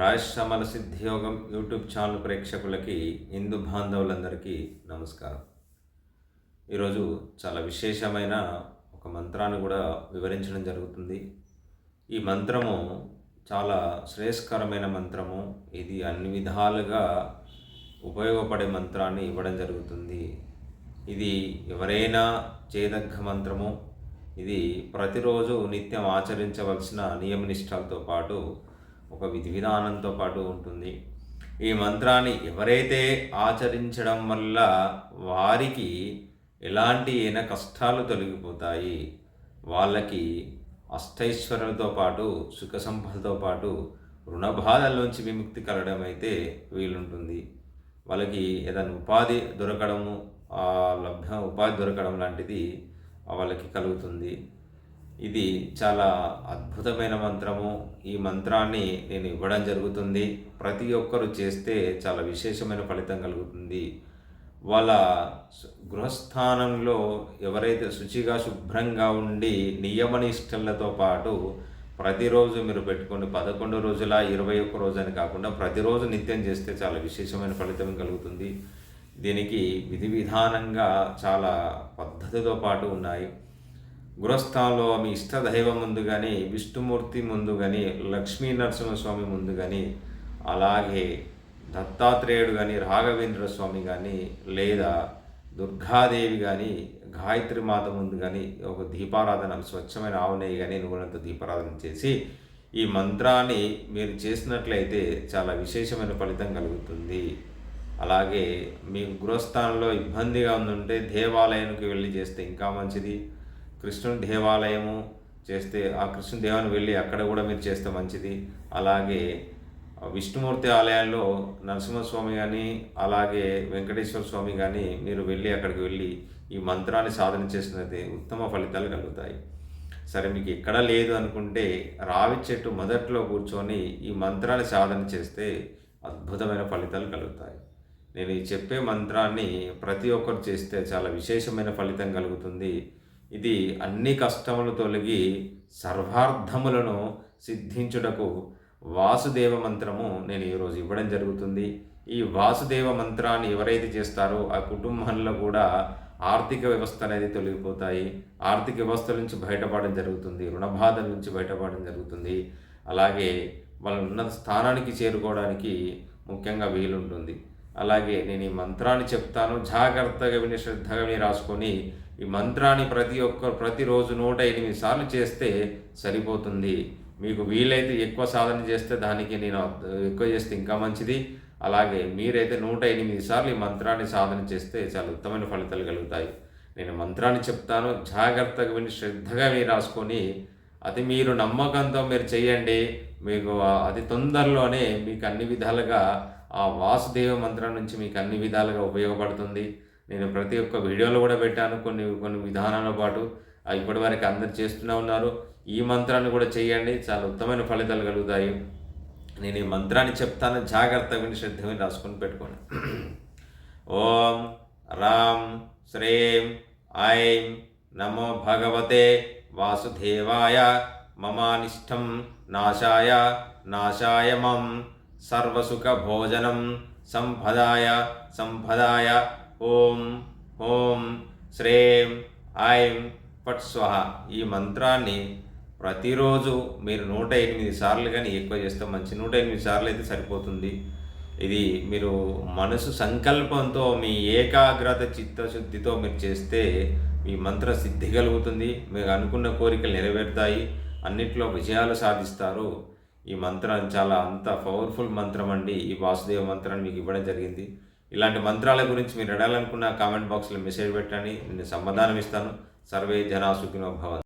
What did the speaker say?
రాజశ్రమల సిద్ధియోగం YouTube channel ప్రేక్షకులకి హిందూ బాంధవులందరికీ నమస్కారం. ఈరోజు చాలా విశేషమైన ఒక మంత్రాన్ని కూడా వివరించడం జరుగుతుంది. ఈ మంత్రము చాలా శ్రేయస్కరమైన మంత్రము. ఇది అన్ని విధాలుగా ఉపయోగపడే మంత్రాన్ని ఇవ్వడం జరుగుతుంది. ఇది ఎవరైనా చేయదగ్గ మంత్రము. ఇది ప్రతిరోజు నిత్యం ఆచరించవలసిన నియమనిష్టాలతో పాటు ఒక విధి విధానంతో పాటు ఉంటుంది. ఈ మంత్రాన్ని ఎవరైతే ఆచరించడం వల్ల వారికి ఎలాంటి అయిన కష్టాలు తొలగిపోతాయి వాళ్ళకి అష్టైశ్వర్యంతో పాటు సుఖ సంపదతో పాటు రుణ బాధల్లోంచి విముక్తి కలగడం అయితే వీలుంటుంది. వాళ్ళకి ఏదైనా ఉపాధి దొరకడము లభ్యం ఉపాధి దొరకడం లాంటిది వాళ్ళకి కలుగుతుంది. ఇది చాలా అద్భుతమైన మంత్రము. ఈ మంత్రాన్ని నేను ఇవ్వడం జరుగుతుంది. ప్రతి ఒక్కరు చేస్తే చాలా విశేషమైన ఫలితం కలుగుతుంది. వాళ్ళ గృహస్థానంలో ఎవరైతే శుచిగా శుభ్రంగా ఉండి నియమనిష్టలతో పాటు ప్రతిరోజు మీరు పెట్టుకుని పదకొండు రోజుల ఇరవై ఒక్క రోజు అని కాకుండా ప్రతిరోజు నిత్యం చేస్తే చాలా విశేషమైన ఫలితం కలుగుతుంది. దీనికి విధి విధానంగా చాలా పద్ధతితో పాటు ఉన్నాయి. గృహస్థానంలో మీ ఇష్టదైవం ముందు కానీ విష్ణుమూర్తి ముందు కానీ లక్ష్మీ నరసింహస్వామి ముందు కానీ అలాగే దత్తాత్రేయుడు కానీ రాఘవేంద్ర స్వామి కానీ లేదా దుర్గాదేవి కానీ గాయత్రి మాత ముందు కానీ ఒక దీపారాధన స్వచ్ఛమైన ఆవునేయి కానీ నువ్వులంత దీపారాధన చేసి ఈ మంత్రాన్ని మీరు చేసినట్లయితే చాలా విశేషమైన ఫలితం కలుగుతుంది. అలాగే మీ గృహస్థానంలో ఇబ్బందిగా ఉందంటే దేవాలయానికి వెళ్ళి చేస్తే ఇంకా మంచిది. కృష్ణుని దేవాలయము చేస్తే ఆ కృష్ణుని దేవాన్ని వెళ్ళి అక్కడ కూడా మీరు చేస్తే మంచిది. అలాగే విష్ణుమూర్తి ఆలయాల్లో నరసింహస్వామి కానీ అలాగే వెంకటేశ్వర స్వామి కానీ మీరు వెళ్ళి అక్కడికి వెళ్ళి ఈ మంత్రాన్ని సాధన చేసినది ఉత్తమ ఫలితాలు కలుగుతాయి. సరే మీకు ఎక్కడ లేదు అనుకుంటే రావి చెట్టు మొదట్లో కూర్చొని ఈ మంత్రాన్ని సాధన చేస్తే అద్భుతమైన ఫలితాలు కలుగుతాయి. నేను ఈ చెప్పే మంత్రాన్ని ప్రతి ఒక్కరు చేస్తే చాలా విశేషమైన ఫలితం కలుగుతుంది. ఇది అన్ని కష్టములు తొలగి సర్వార్థములను సిద్ధించుటకు వాసుదేవ మంత్రము నేను ఈరోజు ఇవ్వడం జరుగుతుంది. ఈ వాసుదేవ మంత్రాన్ని ఎవరైతే చేస్తారో ఆ కుటుంబంలో కూడా ఆర్థిక వ్యవస్థ అనేది తొలగిపోతాయి. ఆర్థిక వ్యవస్థ నుంచి బయటపడడం జరుగుతుంది. రుణబాధల నుంచి బయటపడడం జరుగుతుంది. అలాగే వాళ్ళ ఉన్నత స్థానానికి చేరుకోవడానికి ముఖ్యంగా వీలుంటుంది. అలాగే నేను ఈ మంత్రాన్ని చెప్తాను. జాగ్రత్తగా విని శ్రద్ధగా విని రాసుకొని ఈ మంత్రాన్ని ప్రతి ఒక్క ప్రతిరోజు నూట ఎనిమిది సార్లు చేస్తే సరిపోతుంది. మీకు వీలైతే ఎక్కువ సాధన చేస్తే దానికి నేను ఎక్కువ చేస్తే ఇంకా మంచిది. అలాగే మీరైతే నూట ఎనిమిది సార్లు ఈ మంత్రాన్ని సాధన చేస్తే చాలా ఉత్తమైన ఫలితాలు కలుగుతాయి. నేను మంత్రాన్ని చెప్తాను జాగ్రత్తగా విని శ్రద్ధగా మీరు రాసుకొని అది మీరు నమ్మకంతో మీరు చేయండి. మీకు అతి తొందరలోనే మీకు అన్ని విధాలుగా ఆ వాసుదేవ మంత్రం నుంచి మీకు అన్ని విధాలుగా ఉపయోగపడుతుంది. నేను ప్రతి ఒక్క వీడియోలో కూడా పెట్టాను కొన్ని కొన్ని విధానాల పాటు. ఇప్పటి వరకు అందరు చేస్తూనే ఉన్నారు. ఈ మంత్రాన్ని కూడా చేయండి. చాలా ఉత్తమైన ఫలితాలు కలుగుతాయి. నేను ఈ మంత్రాన్ని చెప్తాను. జాగ్రత్తగా విని శ్రద్ధగా రాసుకొని పెట్టుకోండి. ఓం రామ్ శ్రీం ఐం నమో భగవతే వాసుదేవాయ మమానిష్టం నాశాయ నాశాయ మం. సర్వసుఖభోజనం సంపదాయ సంపదాయ ఓం ఓం శ్రేం ఐం ఫట్ స్వహ. ఈ మంత్రాన్ని ప్రతిరోజు మీరు నూట ఎనిమిది సార్లు కానీ ఎక్కువ చేస్తే మంచి నూట ఎనిమిది సార్లు అయితే సరిపోతుంది. ఇది మీరు మనసు సంకల్పంతో మీ ఏకాగ్రత చిత్తశుద్ధితో మీరు చేస్తే మీ మంత్ర సిద్ధి కలుగుతుంది. మీరు అనుకున్న కోరికలు నెరవేరుతాయి. అన్నిట్లో విజయాలు సాధిస్తారు. ఈ మంత్రం చాలా అంత పవర్ఫుల్ మంత్రం అండి. ఈ వాసుదేవ మంత్రాన్ని మీకు ఇవ్వడం జరిగింది. ఇలాంటి మంత్రాల గురించి మీరు అడగాలనుకున్న కామెంట్ బాక్స్లో మెసేజ్ పెట్టండి. నేను సమాధానం ఇస్తాను. సర్వే జనా సుఖినో భవన్